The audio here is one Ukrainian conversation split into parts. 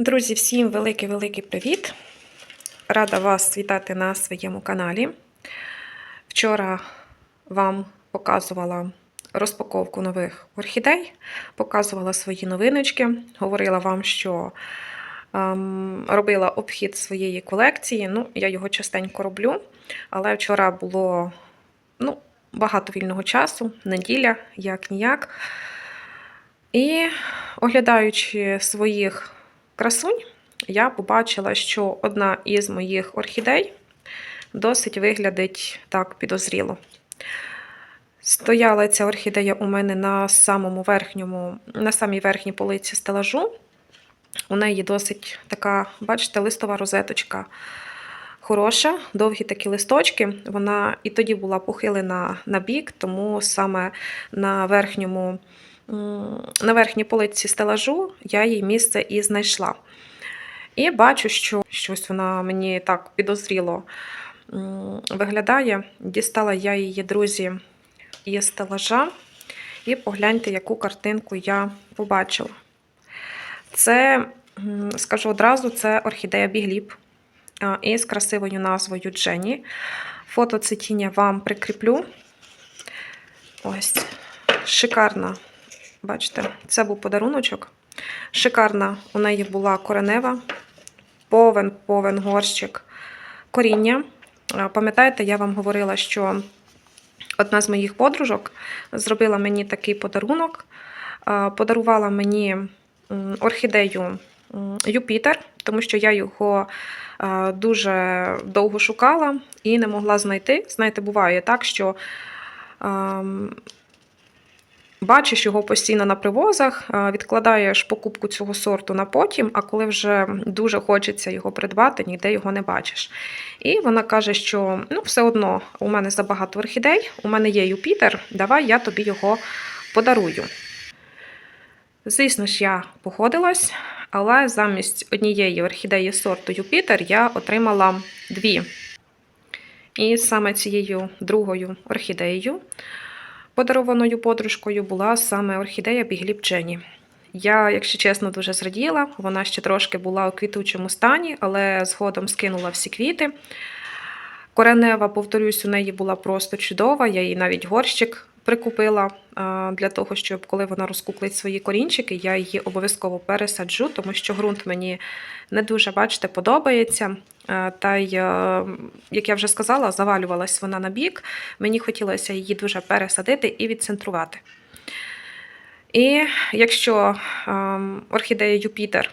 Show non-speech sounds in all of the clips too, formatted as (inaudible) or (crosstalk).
Друзі, всім великий-великий привіт! Рада вас вітати на своєму каналі. Вчора вам показувала розпаковку нових орхідей, показувала свої новиночки, говорила вам, що ем, робила обхід своєї колекції. Ну, я його частенько роблю, але вчора було ну, багато вільного часу, неділя, як ніяк. І оглядаючи своїх красунь, я побачила, що одна із моїх орхідей досить виглядить так підозріло. Стояла ця орхідея у мене на самому верхньому, на самій верхній полиці стелажу. У неї досить така, бачите, листова розеточка хороша, довгі такі листочки. Вона і тоді була похилена на бік, тому саме на верхньому на верхній полиці стелажу я їй місце і знайшла. І бачу, що щось вона мені так підозріло виглядає. Дістала я її, друзі, із стелажа. І погляньте, яку картинку я побачила. Це, скажу одразу, це орхідея Бігліп із красивою назвою Дженні. Фото цитіння вам прикріплю. Ось, шикарна Бачите, це був подаруночок. Шикарна у неї була коренева, повен, повен горщик коріння. Пам'ятаєте, я вам говорила, що одна з моїх подружок зробила мені такий подарунок, подарувала мені орхідею Юпітер, тому що я його дуже довго шукала і не могла знайти. Знаєте, буває так, що Бачиш його постійно на привозах, відкладаєш покупку цього сорту на потім, а коли вже дуже хочеться його придбати, ніде його не бачиш. І вона каже, що ну, все одно у мене забагато орхідей, у мене є Юпітер, давай я тобі його подарую. Звісно ж, я погодилась, але замість однієї орхідеї сорту Юпітер я отримала дві. І саме цією другою орхідеєю Подарованою подружкою була саме орхідея Бігліп Джені. Я, якщо чесно, дуже зраділа. Вона ще трошки була у квітучому стані, але згодом скинула всі квіти. Коренева, повторюсь, у неї була просто чудова. Я їй навіть горщик прикупила для того, щоб коли вона розкуклить свої корінчики, я її обов'язково пересаджу, тому що ґрунт мені не дуже, бачите, подобається. Та й, як я вже сказала, завалювалась вона на бік. Мені хотілося її дуже пересадити і відцентрувати. І якщо орхідея Юпітер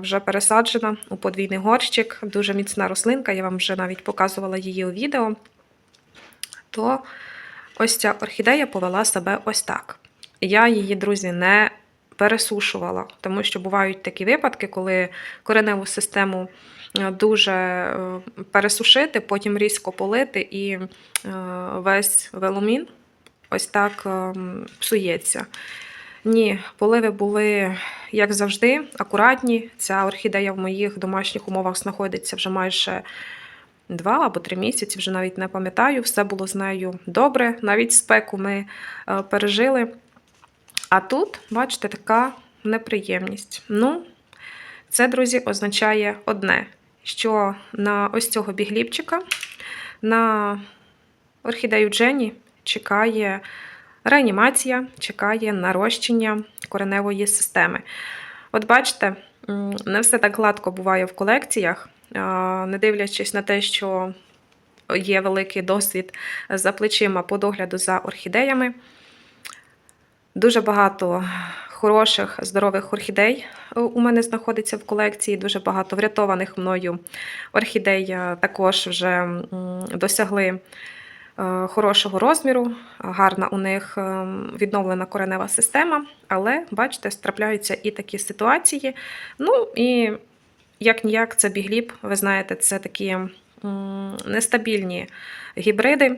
вже пересаджена у подвійний горщик, дуже міцна рослинка, я вам вже навіть показувала її у відео, то ось ця орхідея повела себе ось так. Я її, друзі, не пересушувала, тому що бувають такі випадки, коли кореневу систему е, дуже е, пересушити, потім різко полити, і е, весь веломін ось так псується. Ні, поливи були, як завжди, акуратні. Ця орхідея в моїх домашніх умовах знаходиться вже майже два або три місяці, вже навіть не пам'ятаю. Все було з нею добре. Навіть спеку ми пережили. А тут, бачите, така неприємність. Ну, це, друзі, означає одне, що на ось цього бігліпчика, на орхідею Джені чекає реанімація, чекає нарощення кореневої системи. От бачите, не все так гладко буває в колекціях, не дивлячись на те, що є великий досвід за плечима по догляду за орхідеями. Дуже багато хороших, здорових орхідей у мене знаходиться в колекції. Дуже багато врятованих мною орхідей також вже досягли е, хорошого розміру, гарна у них е, відновлена коренева система, але, бачите, трапляються і такі ситуації. Ну і як ніяк, це бігліб, ви знаєте, це такі нестабільні гібриди.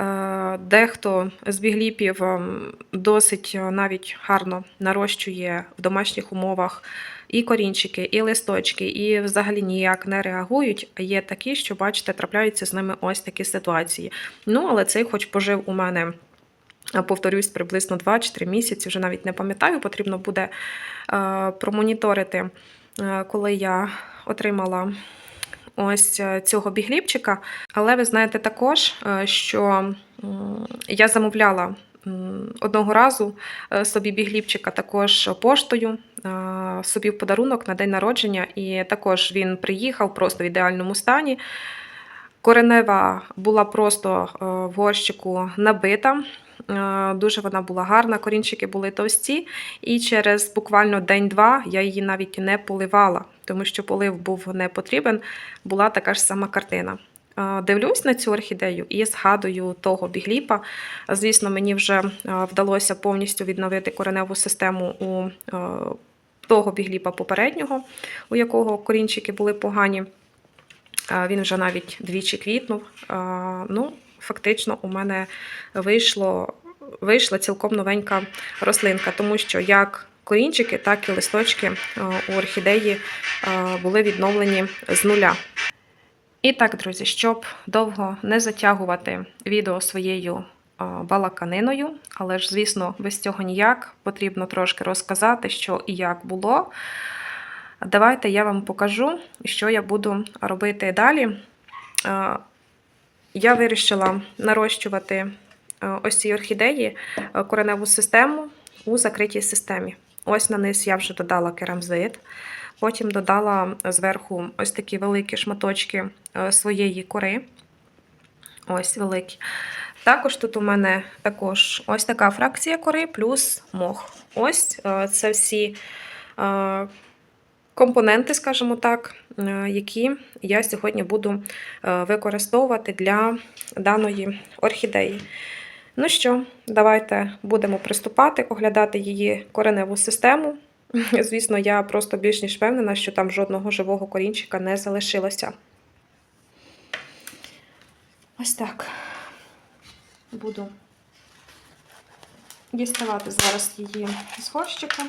Е, дехто з бігліпів ем, досить е, навіть гарно нарощує в домашніх умовах і корінчики, і листочки, і взагалі ніяк не реагують. Є такі, що, бачите, трапляються з ними ось такі ситуації. Ну, але цей, хоч пожив у мене. Повторюсь, приблизно 2-3 місяці, вже навіть не пам'ятаю, потрібно буде е, промоніторити е, коли я отримала ось е, цього бігліпчика. Але ви знаєте також, е, що я замовляла одного разу е, собі бігліпчика також поштою, собі в подарунок на день народження, і також він приїхав просто в ідеальному стані. Коренева була просто в горщику набита. Е, Дуже вона була гарна, корінчики були товсті, і через буквально день-два я її навіть не поливала, тому що полив був не потрібен, була така ж сама картина. Е, Дивлюсь на цю орхідею і згадую того бігліпа. Звісно, мені вже е, вдалося повністю відновити кореневу систему у того бігліпа попереднього, у якого корінчики були погані. Він вже навіть двічі квітнув. Ну, фактично, у мене вийшло, вийшла цілком новенька рослинка, тому що як корінчики, так і листочки у орхідеї були відновлені з нуля. І так, друзі, щоб довго не затягувати відео своєю балаканиною, але ж, звісно, без цього ніяк потрібно трошки розказати, що і як було. Давайте я вам покажу, що я буду робити далі. Я вирішила нарощувати е, ось ці орхідеї е, кореневу систему у закритій системі. Ось на низ я вже додала керамзит, потім додала зверху ось такі великі шматочки е, своєї кори. Ось великі. Також тут у мене також ось така фракція кори плюс мох. Ось це всі компоненти, скажімо так, е, які я сьогодні буду е, використовувати для даної орхідеї. Ну що, давайте будемо приступати, оглядати її кореневу систему. (laughs) Звісно, я просто більш ніж впевнена, що там жодного живого корінчика не залишилося. Ось так. Буду діставати зараз її з горщика.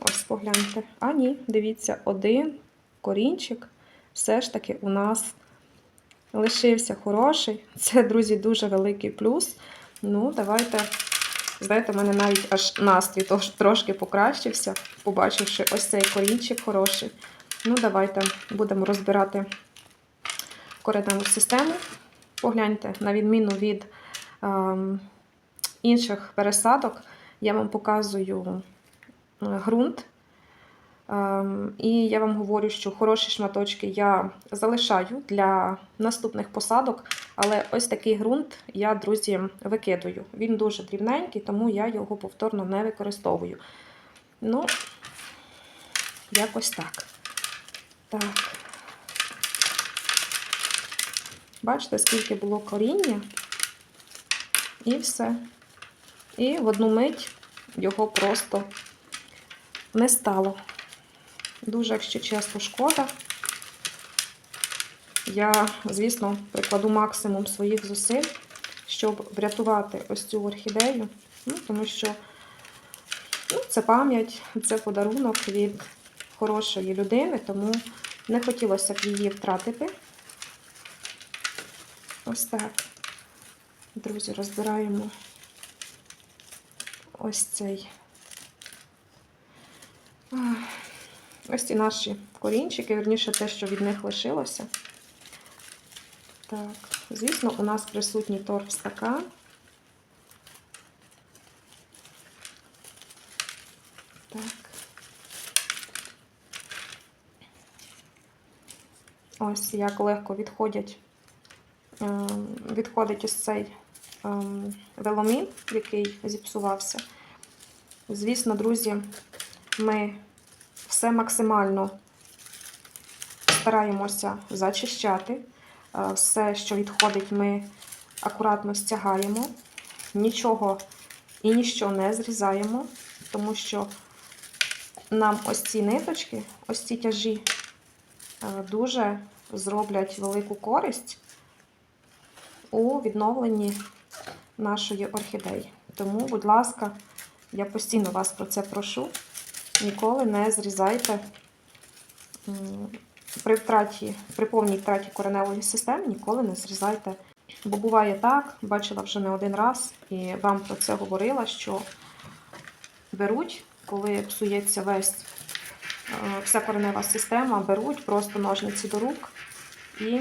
Ось погляньте. А ні, дивіться, один корінчик все ж таки у нас лишився хороший. Це, друзі, дуже великий плюс. Ну, давайте, знаєте, в мене навіть аж настрій трошки покращився, побачивши ось цей корінчик хороший. Ну, давайте будемо розбирати кореневу систему. Погляньте, на відміну від ем, інших пересадок, я вам показую ґрунт. Ем, І я вам говорю, що хороші шматочки я залишаю для наступних посадок, але ось такий ґрунт я, друзі, викидую. Він дуже дрібненький, тому я його повторно не використовую. Ну, якось так. Так. Бачите, скільки було коріння, і все. І в одну мить його просто не стало. Дуже, якщо чесно, шкода. Я, звісно, прикладу максимум своїх зусиль, щоб врятувати ось цю орхідею, ну, тому що ну, це пам'ять, це подарунок від хорошої людини, тому не хотілося б її втратити. Ось так. Друзі, розбираємо ось цей. Ось ці наші корінчики, вірніше те, що від них лишилося. Так, звісно, у нас присутній торфстакан. Так. Ось як легко відходять, ем, відходить ось цей ем, веломін, який зіпсувався. Звісно, друзі, ми все максимально стараємося зачищати. Е, Все, що відходить, ми акуратно стягаємо, нічого і ніщо не зрізаємо, тому що нам ось ці ниточки, ось ці тяжі е, дуже зроблять велику користь у відновленні нашої орхідеї. Тому, будь ласка, я постійно вас про це прошу. Ніколи не зрізайте при втраті, при повній втраті кореневої системи, ніколи не зрізайте. Бо буває так, бачила вже не один раз, і вам про це говорила, що беруть, коли псується весь е, вся коренева система беруть просто ножниці до рук і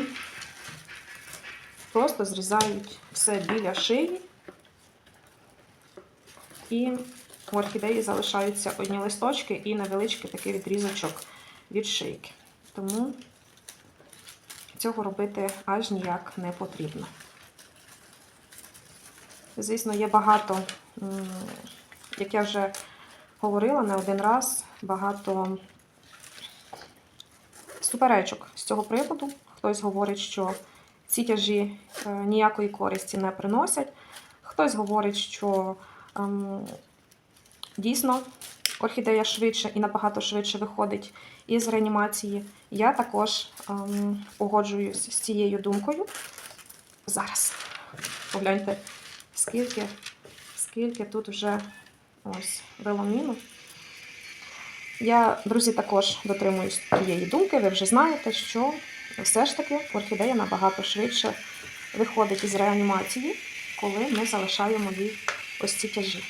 просто зрізають все біля шиї. І у орхідеї залишаються одні листочки і невеличкий такий відрізочок від шийки. Тому цього робити аж ніяк не потрібно. Звісно, є багато, як я вже говорила не один раз, багато суперечок з цього приводу. Хтось говорить, що ці тяжі е, ніякої користі не приносять. Хтось говорить, що ем, дійсно орхідея швидше і набагато швидше виходить із реанімації. Я також ем, погоджуюсь з цією думкою. Зараз погляньте, скільки, скільки тут вже ось веломіну. Я, друзі, також дотримуюсь тієї думки. Ви вже знаєте, що все ж таки орхідея набагато швидше виходить із реанімації, коли ми залишаємо їй ось ці тяжі.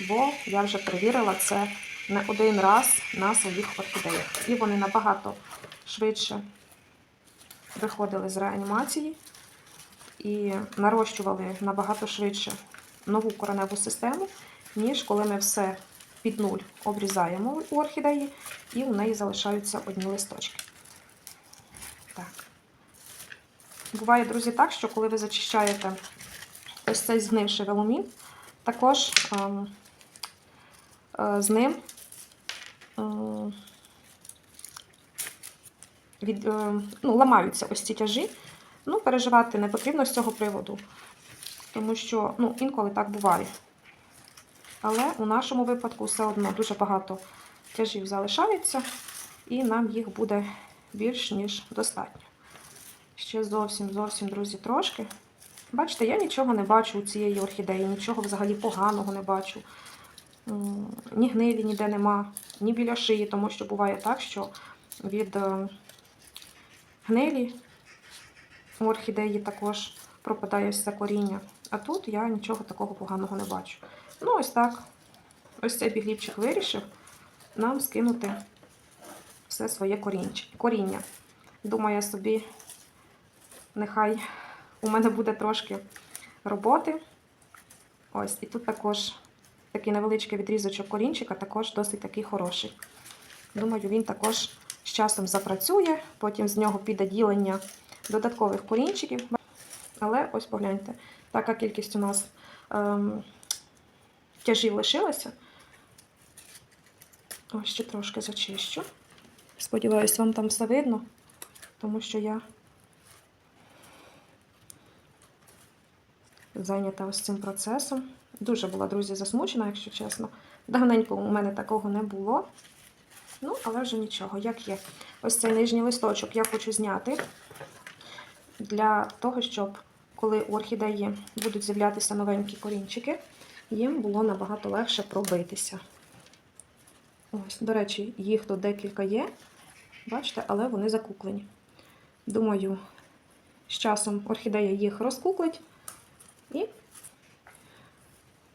Бо я вже перевірила це не один раз на своїх орхідеях. І вони набагато швидше виходили з реанімації і нарощували набагато швидше нову кореневу систему, ніж коли ми все під нуль обрізаємо у орхідеї, і у неї залишаються одні листочки. Так. Буває, друзі, так, що коли ви зачищаєте ось цей згнивший веломін, також ем, з ним ем, від, е, ну, ламаються ось ці тяжі. Ну, переживати не потрібно з цього приводу, тому що ну, інколи так буває. Але у нашому випадку все одно дуже багато тяжів залишається, і нам їх буде більш ніж достатньо. Ще зовсім, зовсім, друзі, трошки. Бачите, я нічого не бачу у цієї орхідеї, нічого взагалі поганого не бачу. Ні гнилі ніде нема, ні біля шиї, тому що буває так, що від е, гнилі у орхідеї також пропадає це коріння. А тут я нічого такого поганого не бачу. Ну, ось так. Ось цей бігліпчик вирішив нам скинути все своє коріння. Думаю собі, нехай у мене буде трошки роботи. Ось, і тут також такий невеличкий відрізочок корінчика, також досить такий хороший. Думаю, він також з часом запрацює, потім з нього піде ділення додаткових корінчиків. Але ось погляньте, така кількість у нас ем, тяжів лишилася. Ось ще трошки зачищу. Сподіваюсь, вам там все видно, тому що я зайнята ось цим процесом. Дуже була, друзі, засмучена, якщо чесно. Давненько у мене такого не було. Ну, але вже нічого, як є. Ось цей нижній листочок я хочу зняти для того, щоб коли у орхідеї будуть з'являтися новенькі корінчики, їм було набагато легше пробитися. Ось, до речі, їх тут декілька є, бачите, але вони закуклені. Думаю, з часом орхідея їх розкуклить і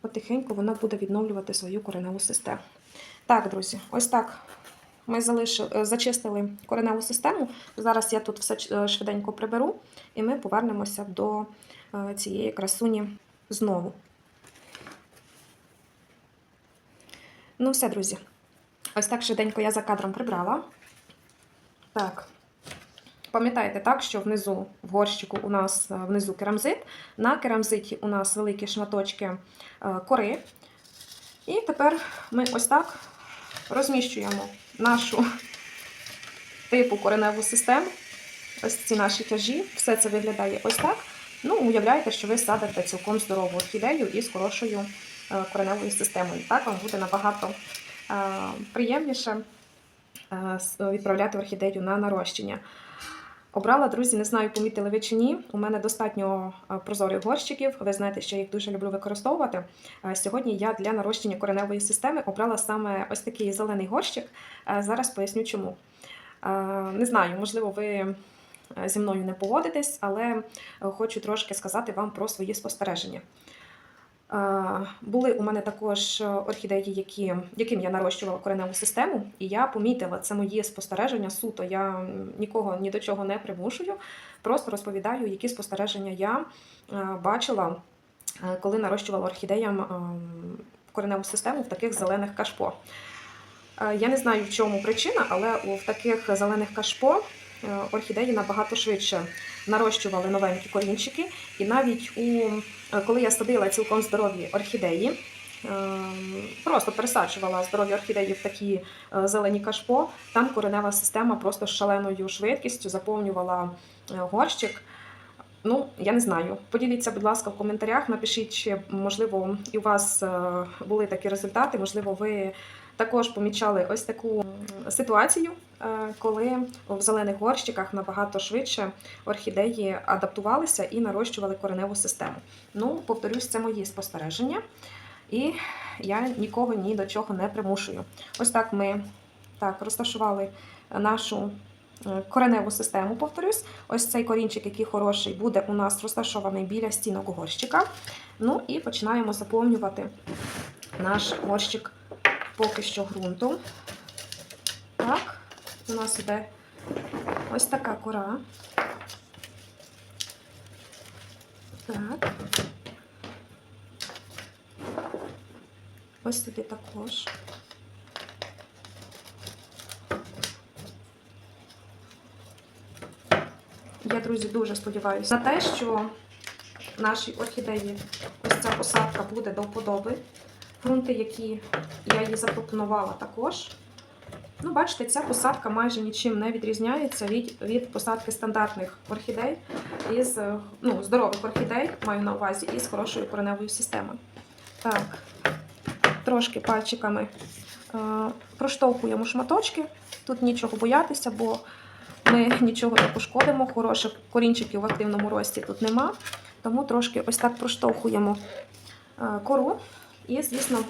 потихеньку вона буде відновлювати свою кореневу систему. Так, друзі, ось так ми залишили, е, зачистили кореневу систему. Зараз я тут все е, швиденько приберу, і ми повернемося до е, цієї красуні знову. Ну, все, друзі. Ось так швиденько я за кадром прибрала. Так. Пам'ятаєте так, що внизу в горщику у нас е, внизу керамзит. На керамзиті у нас великі шматочки е, кори. І тепер ми ось так розміщуємо нашу типу кореневу систему. Ось ці наші тяжі. Все це виглядає ось так. Ну, уявляєте, що ви садите цілком здорову орхідею із хорошою е, кореневою системою. Так вам буде набагато приємніше відправляти орхідею на нарощення. Обрала, друзі, не знаю, помітили ви чи ні. У мене достатньо е, прозорих горщиків. Ви знаєте, що я їх дуже люблю використовувати. Е, Сьогодні я для нарощення кореневої системи обрала саме ось такий зелений горщик. Е, Зараз поясню чому. Не знаю, можливо, ви зі мною не поводитесь, але хочу трошки сказати вам про свої спостереження. Е, Були у мене також орхідеї, які, яким я нарощувала кореневу систему, і я помітила це мої спостереження суто. Я нікого ні до чого не примушую, просто розповідаю, які спостереження я е, бачила, е, коли нарощувала орхідеям кореневу систему в таких зелених кашпо. Е, Я не знаю, в чому причина, але в таких зелених кашпо е, орхідеї набагато швидше нарощували новенькі корінчики. І навіть у, е, коли я садила цілком здорові орхідеї, е, просто пересаджувала здорові орхідеї в такі е, зелені кашпо, там коренева система просто з шаленою швидкістю заповнювала е, горщик. Ну, я не знаю. Поділіться, будь ласка, в коментарях. Напишіть, чи можливо і у вас е, були такі результати. Можливо, ви також помічали ось таку ситуацію, е, коли в зелених горщиках набагато швидше орхідеї адаптувалися і нарощували кореневу систему. Ну, повторюсь, це мої спостереження, і я нікого ні до чого не примушую. Ось так ми так розташували нашу е, кореневу систему. Повторюсь, ось цей корінчик, який хороший, буде у нас розташований біля стінок горщика. Ну і починаємо заповнювати наш горщик поки що ґрунтом. Так, у нас іде ось така кора. Так. Ось сюди також. Я, друзі, дуже сподіваюся на те, що нашій орхідеї ось ця посадка буде до вподоби. Грунти, які я їй запропонувала також. Ну, бачите, ця посадка майже нічим не відрізняється від, від посадки стандартних орхідей із ну, здорових орхідей, маю на увазі, із хорошою кореневою системою. Так, трошки пальчиками е, проштовхуємо шматочки. Тут нічого боятися, бо ми нічого не пошкодимо. Хороших корінчиків в активному рості тут нема. Тому трошки ось так проштовхуємо е, кору. І, звісно,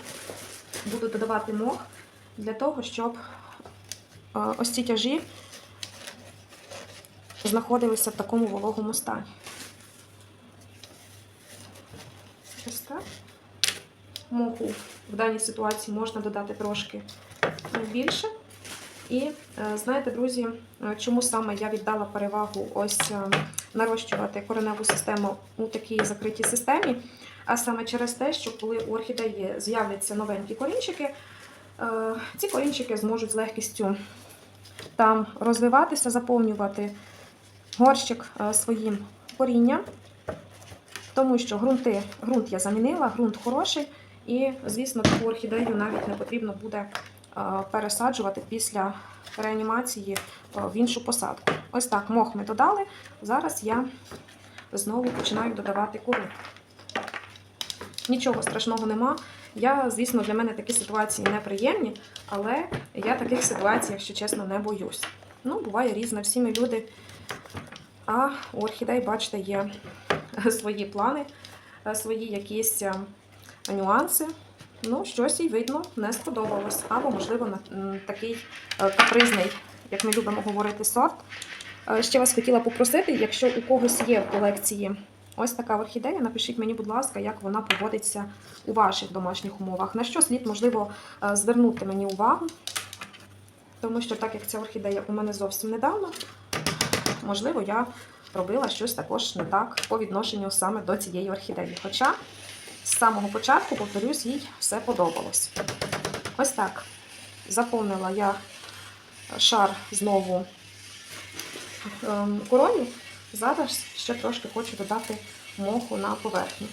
буду додавати мох для того, щоб е, ось ці тяжі знаходилися в такому вологому стані. Ось так. Моху в даній ситуації можна додати трошки більше. І е, знаєте, друзі, чому саме я віддала перевагу ось е, нарощувати кореневу систему у такій закритій системі? А саме через те, що коли у орхідеї з'являться новенькі корінчики, е, ці корінчики зможуть з легкістю там розвиватися, заповнювати горщик е, своїм корінням, тому що ґрунти, ґрунт я замінила, ґрунт хороший, і, звісно, таку орхідею навіть не потрібно буде е, пересаджувати після реанімації в іншу посадку. Ось так мох ми додали. Зараз я знову починаю додавати кору. Нічого страшного нема. Я, звісно, для мене такі ситуації неприємні, але я таких ситуацій, якщо чесно, не боюсь. Ну, буває різне, всі ми люди. А у орхідей, бачите, є (laughs) свої плани, е, свої якісь е, нюанси. Ну, щось їй видно, не сподобалось. Або, можливо, на- такий е, капризний, як ми любимо говорити, сорт. Ще вас хотіла попросити, якщо у когось є в колекції ось така орхідея, напишіть мені, будь ласка, як вона поводиться у ваших домашніх умовах. На що слід, можливо, е, звернути мені увагу, тому що так як ця орхідея у мене зовсім недавно, можливо, я робила щось також не так по відношенню саме до цієї орхідеї. Хоча з самого початку, повторюсь, їй все подобалось. Ось так. Заповнила я шар знову ем, коронів. Зараз ще трошки хочу додати моху на поверхню.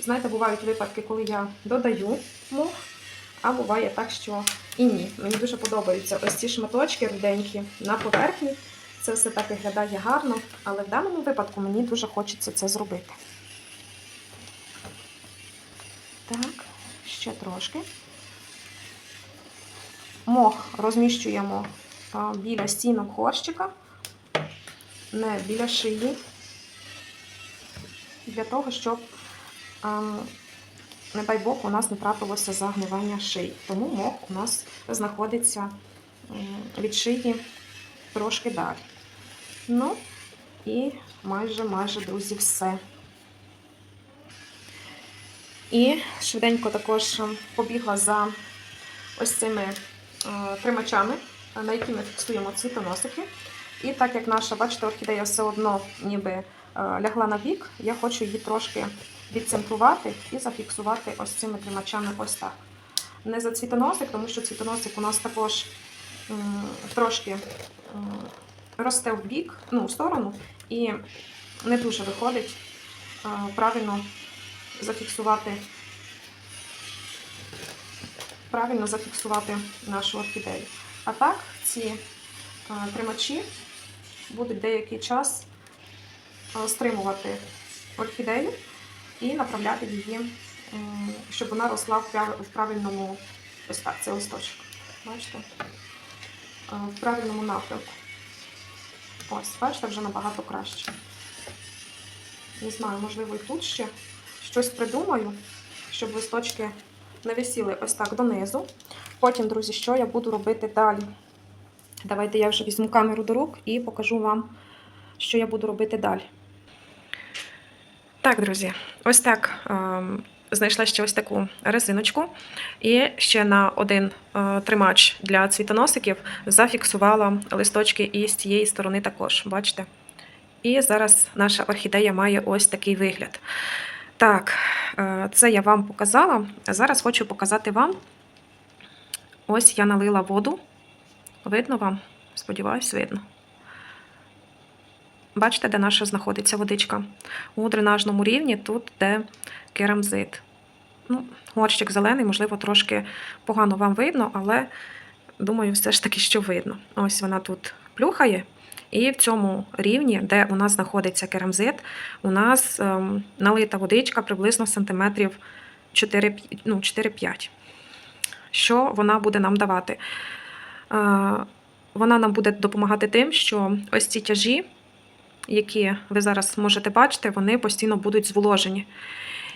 Знаєте, бувають випадки, коли я додаю мох, а буває так, що і ні. Мені дуже подобаються ось ці шматочки руденькі на поверхні. Це все так виглядає гарно, але в даному випадку мені дуже хочеться це зробити. Так, ще трошки. Мох розміщуємо біля стінок горщика, не біля шиї, для того, щоб, не дай Бог, у нас не трапилося загнивання шиї. Тому мох у нас знаходиться від шиї трошки далі. Ну, і майже, майже, друзі, все. І швиденько також побігла за ось цими е, тримачами, на які ми фіксуємо цвітоносики. І так як наша, бачите, орхідея все одно ніби е, лягла на бік, я хочу її трошки відцентрувати і зафіксувати ось цими тримачами ось так. Не за цвітоносик, тому що цвітоносик у нас також трошки росте в бік, ну, в сторону, і не дуже виходить е, правильно зафіксувати правильно зафіксувати нашу орхідею. А так, ці е, тримачі будуть деякий час е, стримувати орхідею і направляти її, щоб вона росла в правильному ось так, це листочок. Бачите? Е, В правильному напрямку. Ось, бачите, вже набагато краще. Не знаю, можливо, і тут ще щось придумаю, щоб листочки не висіли ось так донизу. Потім, друзі, що я буду робити далі? Давайте я вже візьму камеру до рук і покажу вам, що я буду робити далі. Так, друзі, ось так ем, знайшла ще ось таку резиночку. І ще на один е, тримач для цвітоносиків зафіксувала листочки і з цієї сторони також. Бачите? І зараз наша орхідея має ось такий вигляд. Так, е, це я вам показала. Зараз хочу показати вам. Ось я налила воду. Видно вам? Сподіваюсь, видно. Бачите, де наша знаходиться водичка? У дренажному рівні тут де керамзит. Ну, горщик зелений, можливо, трошки погано вам видно, але думаю, все ж таки, що видно. Ось вона тут плюхає. І в цьому рівні, де у нас знаходиться керамзит, у нас ем, налита водичка приблизно сантиметрів 4, ну, 4-5. Що вона буде нам давати? Вона нам буде допомагати тим, що ось ці тяжі, які ви зараз можете бачити, вони постійно будуть зволожені.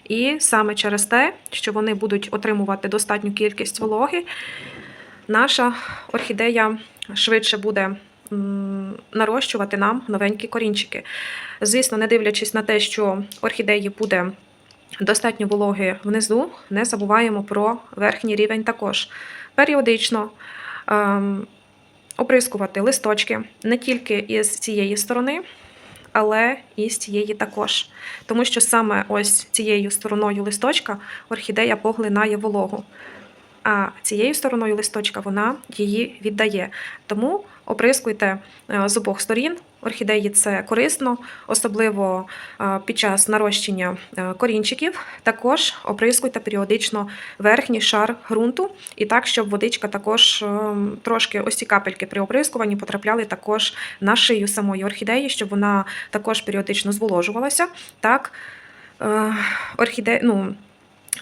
І саме через те, що вони будуть отримувати достатню кількість вологи, наша орхідея швидше буде нарощувати нам новенькі корінчики. Звісно, не дивлячись на те, що орхідеї буде достатньо вологи внизу, не забуваємо про верхній рівень також. Періодично оприскувати листочки не тільки із цієї сторони, але і з цієї також. Тому що саме ось цією стороною листочка орхідея поглинає вологу. А цією стороною листочка вона її віддає. Тому оприскуйте е, з обох сторін. Орхідеї це корисно, особливо е, під час нарощення е, корінчиків. Також оприскуйте періодично верхній шар ґрунту, і так, щоб водичка також е, трошки ось ці капельки при оприскуванні потрапляли також на шию самої орхідеї, щоб вона також періодично зволожувалася. Так, орхіде... ну,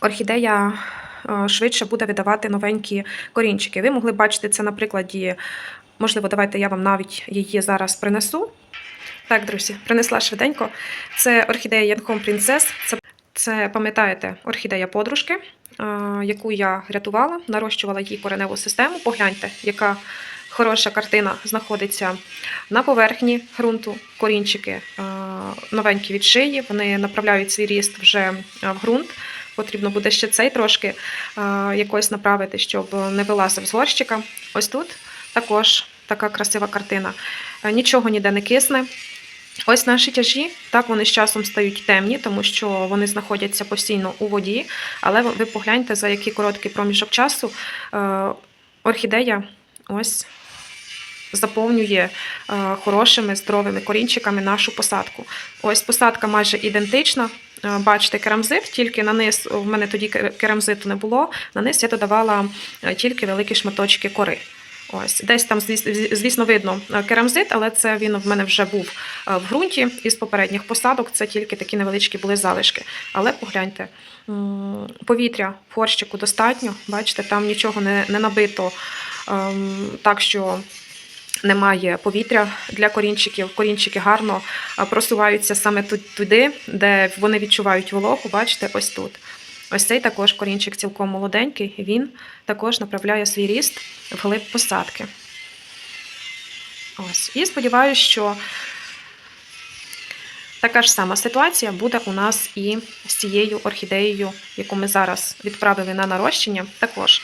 орхідея швидше буде видавати новенькі корінчики. Ви могли бачити це на прикладі. Можливо, давайте я вам навіть її зараз принесу. Так, друзі, принесла швиденько. Це орхідея Янхом Принцес. Це, це пам'ятаєте, орхідея подружки, яку я рятувала, нарощувала її кореневу систему. Погляньте, яка хороша картина знаходиться на поверхні ґрунту. Корінчики новенькі від шиї. Вони направляють свій ріст вже в ґрунт. Потрібно буде ще цей трошки якось направити, щоб не вилазив з горщика. Ось тут також така красива картина. Е, Нічого ніде не кисне. Ось наші тяжі, так вони з часом стають темні, тому що вони знаходяться постійно у воді. Але ви погляньте, за який короткий проміжок часу е, орхідея ось заповнює е, хорошими здоровими корінчиками нашу посадку. Ось посадка майже ідентична. Бачите, керамзит, тільки на низ, в мене тоді керамзиту не було, на низ я додавала тільки великі шматочки кори. Ось, десь там, звісно, видно е, керамзит, але це він в мене вже був е, в ґрунті із попередніх посадок. Це тільки такі невеличкі були залишки. Але погляньте, повітря в горщику достатньо. Бачите, там нічого не, не набито ем, так, що немає повітря для корінчиків. Корінчики гарно е, просуваються саме туди, де вони відчувають вологу. Бачите, ось тут. Ось цей також корінчик цілком молоденький, він також направляє свій ріст в глиб посадки. Ось. І сподіваюся, що Така ж сама ситуація буде у нас і з цією орхідеєю, яку ми зараз відправили на нарощення. Також,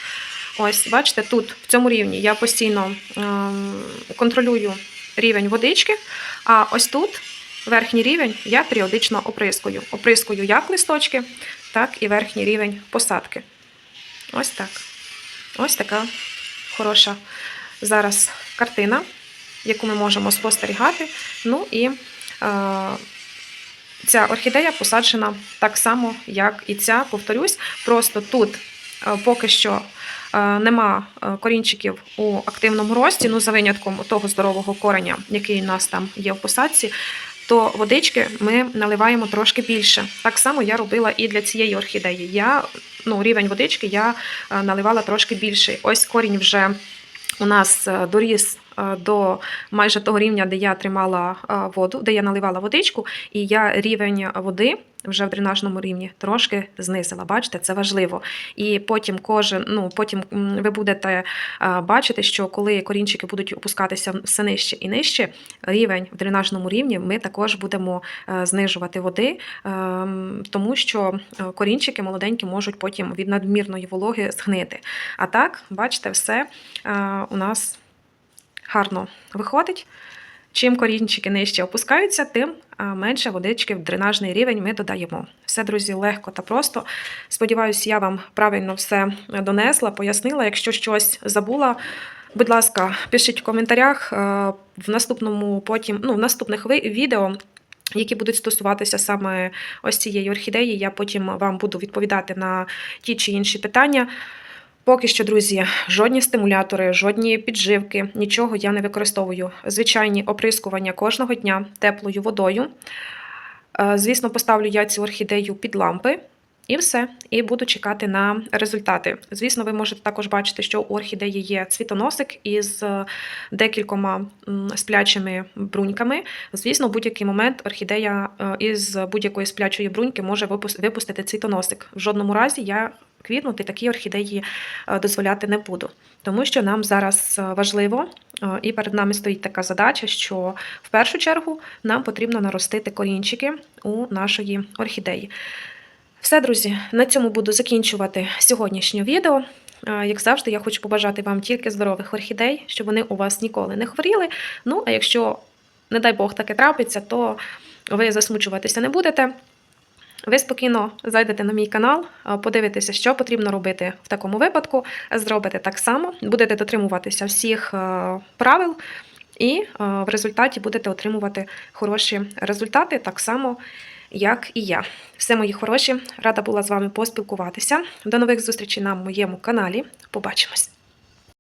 ось, бачите, тут в цьому рівні я постійно ем, контролюю рівень водички, а ось тут верхній рівень я періодично оприскую. Оприскую як листочки, так і верхній рівень посадки. Ось так. Ось така хороша зараз картина, яку ми можемо спостерігати. Ну і е, ця орхідея посаджена так само, як і ця, повторюсь. Просто тут е, поки що е, нема е, корінчиків у активному рості, ну за винятком того здорового кореня, який у нас там є в посадці. То водички ми наливаємо трошки більше. Так само я робила і для цієї орхідеї. Я ну, рівень водички я е, наливала трошки більший. Ось корінь вже у нас е, доріс до майже того рівня, де я тримала е, воду, де я наливала водичку, і я рівень води вже в дренажному рівні трошки знизила. Бачите, це важливо. І потім кожен, ну потім ви будете е, бачити, що коли корінчики будуть опускатися все нижче і нижче, рівень в дренажному рівні ми також будемо е, знижувати води, ем, тому що е, корінчики молоденькі можуть потім від надмірної вологи згнити. А так, бачите, все е, у нас гарно виходить. Чим корінчики нижче опускаються, тим менше водички в дренажний рівень ми додаємо. Все, друзі, легко та просто. Сподіваюся, я вам правильно все донесла, пояснила. Якщо щось забула, будь ласка, пишіть в коментарях. Е, В наступному потім, ну, в наступних відео. Які будуть стосуватися саме ось цієї орхідеї, я потім вам буду відповідати на ті чи інші питання. Поки що, друзі, жодні стимулятори, жодні підживки, нічого я не використовую. Звичайні оприскування кожного дня теплою водою. Е, Звісно, поставлю я цю орхідею під лампи. І все, і буду чекати на результати. Звісно, ви можете також бачити, що у орхідеї є цвітоносик із е, декількома сплячими бруньками. Звісно, в будь-який момент орхідея е, із будь-якої сплячої бруньки може випус- випустити цвітоносик. В жодному разі я квітнути такі орхідеї е, дозволяти не буду, тому що нам зараз е, важливо, е, і перед нами стоїть така задача, що в першу чергу нам потрібно наростити корінчики у нашої орхідеї. Все, друзі, на цьому буду закінчувати сьогоднішнє відео. Як завжди, я хочу побажати вам тільки здорових орхідей, щоб вони у вас ніколи не хворіли. Ну, а якщо, не дай Бог, таке трапиться, то ви засмучуватися не будете. Ви спокійно зайдете на мій канал, е, подивитеся, що потрібно робити в такому випадку. Зробите так само, будете дотримуватися всіх е, правил, і е, в результаті будете отримувати хороші результати, так само, як і я. Все, мої хороші, рада була з вами поспілкуватися. До нових зустрічей на моєму каналі. Побачимось!